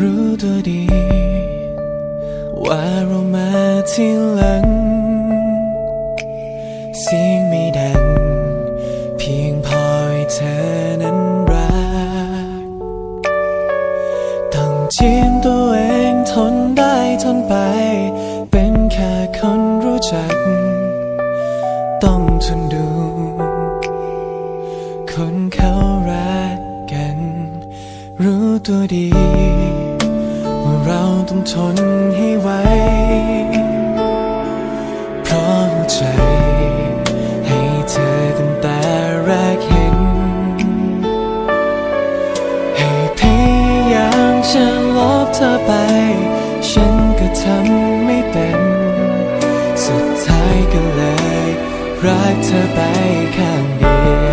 รู้ตัวดี ว่าเรามาที่หลัง เสียงไม่ดัง เพียงพอให้เธอนั้นรัก ต้องเจียมตัวเองทนได้ทนไป เป็นแค่คนรู้จัก ต้องทนดู คนเขารักกัน รู้ตัวดี ทนให้ไหวเพราะใจ ให้เธอตั้งแต่แรกเห็น ให้พยายามจะลบเธอไป ฉันก็ทำไม่เป็น สุดท้ายก็เลย รักเธอไปข้างเดียว